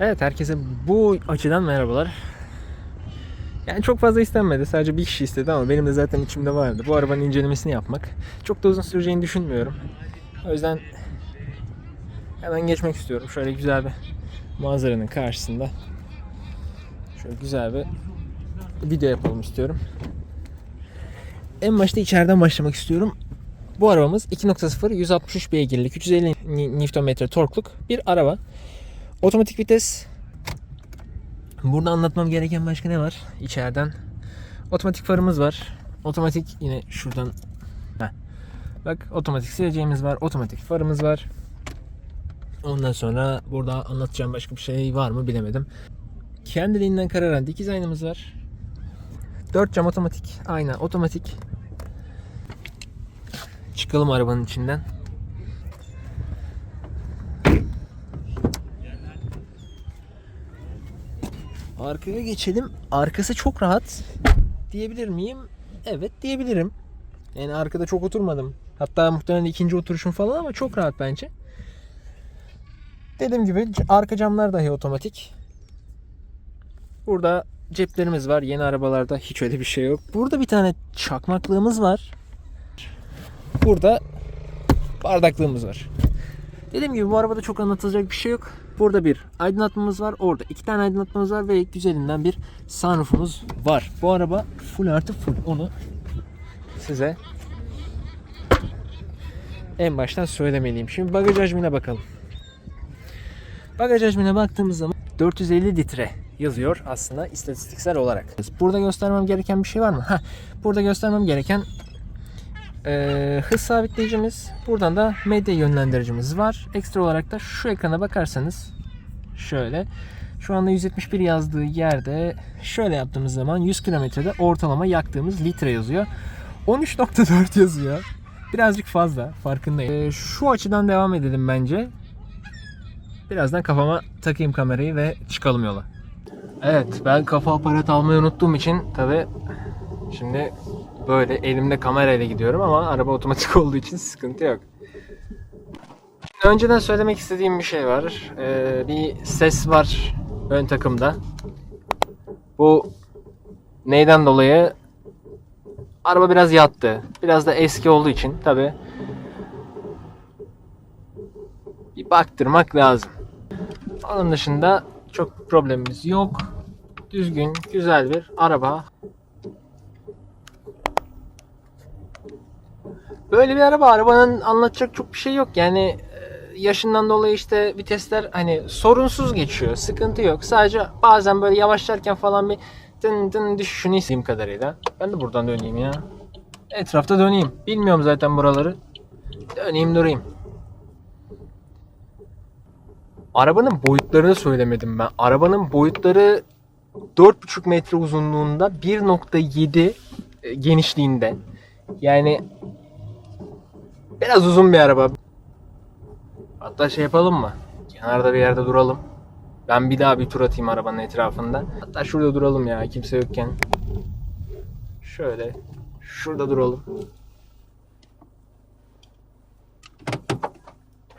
Evet herkese bu açıdan merhabalar. Yani çok fazla istenmedi. Sadece bir kişi istedi ama benim de zaten içimde vardı. Bu arabanın incelemesini yapmak. Çok da uzun süreceğini düşünmüyorum. O yüzden hemen geçmek istiyorum. Şöyle güzel bir manzaranın karşısında. Şöyle güzel bir video yapalım istiyorum. En başta içeriden başlamak istiyorum. Bu arabamız 2.0 163 beygirlik 350 Nm torkluk bir araba. Otomatik vites. Burada anlatmam gereken başka ne var? İçeriden otomatik farımız var. Otomatik yine şuradan Heh. Bak otomatik sileceğimiz var. Otomatik farımız var. Ondan sonra burada anlatacağım başka bir şey var mı bilemedim. Kendiliğinden kararan dikiz aynamız var. 4 cam otomatik ayna otomatik. Çıkalım arabanın içinden. Arkaya geçelim. Arkası çok rahat. Diyebilir miyim? Evet diyebilirim. Yani arkada çok oturmadım. Hatta muhtemelen ikinci oturuşum falan ama çok rahat bence. Dediğim gibi arka camlar dahi otomatik. Burada ceplerimiz var. Yeni arabalarda hiç öyle bir şey yok. Burada bir tane çakmaklığımız var. Burada bardaklığımız var. Dediğim gibi bu arabada çok anlatılacak bir şey yok. Burada bir aydınlatmamız var. Orada iki tane aydınlatmamız var ve güzelinden bir sunroofumuz var. Bu araba full artı full. Onu size en baştan söylemeliyim. Şimdi bagaj hacmine bakalım. Bagaj hacmine baktığımız zaman 450 litre yazıyor aslında istatistiksel olarak. Burada göstermem gereken bir şey var mı? Heh, burada göstermem gereken ee, hız sabitleyicimiz. Buradan da medya yönlendiricimiz var. Ekstra olarak da şu ekrana bakarsanız şöyle şu anda 171 yazdığı yerde şöyle yaptığımız zaman 100 kilometrede ortalama yaktığımız litre yazıyor. 13.4 yazıyor. Birazcık fazla farkındayım. Ee, şu açıdan devam edelim bence. Birazdan kafama takayım kamerayı ve çıkalım yola. Evet ben kafa aparat almayı unuttuğum için tabi şimdi böyle elimde kamerayla gidiyorum ama araba otomatik olduğu için sıkıntı yok. Önceden söylemek istediğim bir şey var. Ee, bir ses var ön takımda. Bu neyden dolayı? Araba biraz yattı. Biraz da eski olduğu için tabi bir baktırmak lazım. Onun dışında çok problemimiz yok. Düzgün, güzel bir araba. Böyle bir araba, arabanın anlatacak çok bir şey yok. Yani e, yaşından dolayı işte vitesler hani sorunsuz geçiyor. Sıkıntı yok. Sadece bazen böyle yavaşlarken falan bir dın dın düşüşünü istediğim kadarıyla. Ben de buradan döneyim ya. Etrafta döneyim. Bilmiyorum zaten buraları. Döneyim durayım. Arabanın boyutlarını söylemedim ben. Arabanın boyutları 4,5 metre uzunluğunda 1.7 e, genişliğinde. Yani biraz uzun bir araba. Hatta şey yapalım mı? Kenarda bir yerde duralım. Ben bir daha bir tur atayım arabanın etrafında. Hatta şurada duralım ya kimse yokken. Şöyle şurada duralım.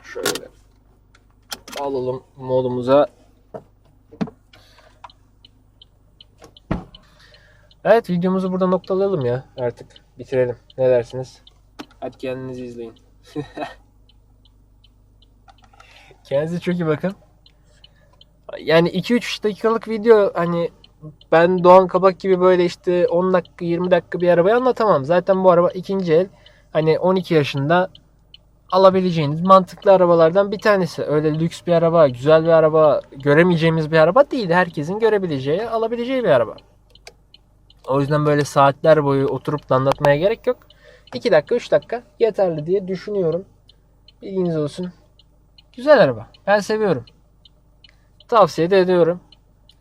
Şöyle alalım modumuza. Evet videomuzu burada noktalayalım ya artık. Bitirelim. Ne dersiniz? Hadi kendinizi izleyin. Kendinize çok iyi bakın. Yani 2-3 dakikalık video hani ben Doğan Kabak gibi böyle işte 10 dakika 20 dakika bir arabayı anlatamam. Zaten bu araba ikinci el. Hani 12 yaşında alabileceğiniz mantıklı arabalardan bir tanesi. Öyle lüks bir araba, güzel bir araba, göremeyeceğimiz bir araba değil. Herkesin görebileceği, alabileceği bir araba. O yüzden böyle saatler boyu oturup da anlatmaya gerek yok. 2 dakika, 3 dakika yeterli diye düşünüyorum. Bilginiz olsun. Güzel araba. Ben seviyorum. Tavsiye de ediyorum.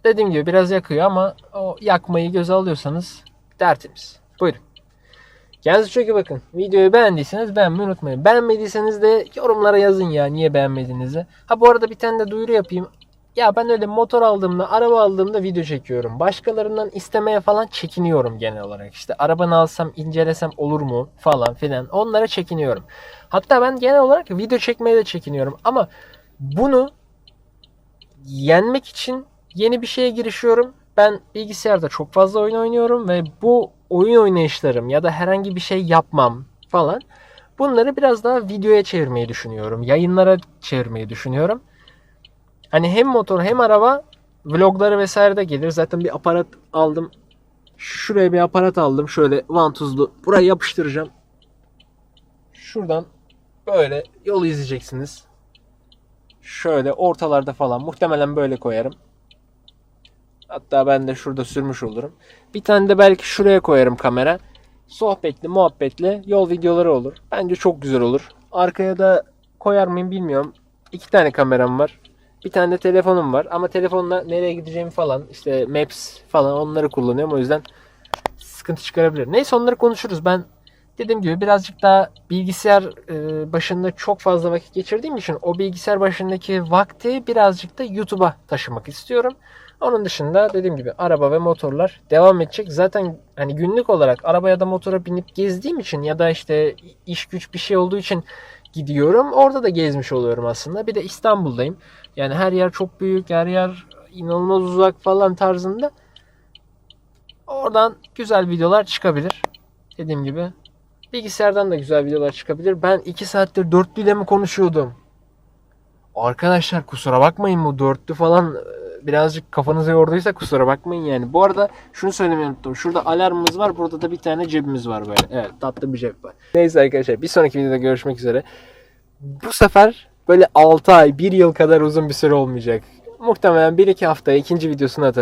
Dediğim gibi biraz yakıyor ama o yakmayı göze alıyorsanız tertemiz. Buyurun. Kendinize çok iyi bakın. Videoyu beğendiyseniz beğenmeyi unutmayın. Beğenmediyseniz de yorumlara yazın ya niye beğenmediğinizi. Ha bu arada bir tane de duyuru yapayım. Ya ben öyle motor aldığımda, araba aldığımda video çekiyorum. Başkalarından istemeye falan çekiniyorum genel olarak. İşte arabanı alsam, incelesem olur mu falan filan. Onlara çekiniyorum. Hatta ben genel olarak video çekmeye de çekiniyorum. Ama bunu yenmek için yeni bir şeye girişiyorum. Ben bilgisayarda çok fazla oyun oynuyorum ve bu oyun oynayışlarım ya da herhangi bir şey yapmam falan bunları biraz daha videoya çevirmeyi düşünüyorum. Yayınlara çevirmeyi düşünüyorum. Hani hem motor hem araba vlogları vesaire de gelir. Zaten bir aparat aldım. Şuraya bir aparat aldım. Şöyle vantuzlu. Buraya yapıştıracağım. Şuradan böyle yol izleyeceksiniz. Şöyle ortalarda falan muhtemelen böyle koyarım. Hatta ben de şurada sürmüş olurum. Bir tane de belki şuraya koyarım kamera. Sohbetli, muhabbetli yol videoları olur. Bence çok güzel olur. Arkaya da koyar mıyım bilmiyorum. İki tane kameram var. Bir tane de telefonum var. Ama telefonla nereye gideceğimi falan işte Maps falan onları kullanıyorum. O yüzden sıkıntı çıkarabilir. Neyse onları konuşuruz. Ben dediğim gibi birazcık daha bilgisayar e, başında çok fazla vakit geçirdiğim için o bilgisayar başındaki vakti birazcık da YouTube'a taşımak istiyorum. Onun dışında dediğim gibi araba ve motorlar devam edecek. Zaten hani günlük olarak araba ya da motora binip gezdiğim için ya da işte iş güç bir şey olduğu için gidiyorum. Orada da gezmiş oluyorum aslında. Bir de İstanbul'dayım. Yani her yer çok büyük, her yer inanılmaz uzak falan tarzında. Oradan güzel videolar çıkabilir. Dediğim gibi bilgisayardan da güzel videolar çıkabilir. Ben 2 saattir dörtlü ile mi konuşuyordum? Arkadaşlar kusura bakmayın bu dörtlü falan birazcık kafanızı yorduysa kusura bakmayın yani. Bu arada şunu söylemeyi unuttum. Şurada alarmımız var. Burada da bir tane cebimiz var böyle. Evet tatlı bir cep var. Neyse arkadaşlar bir sonraki videoda görüşmek üzere. Bu sefer böyle 6 ay 1 yıl kadar uzun bir süre olmayacak. Muhtemelen 1-2 haftaya ikinci videosunu atarım.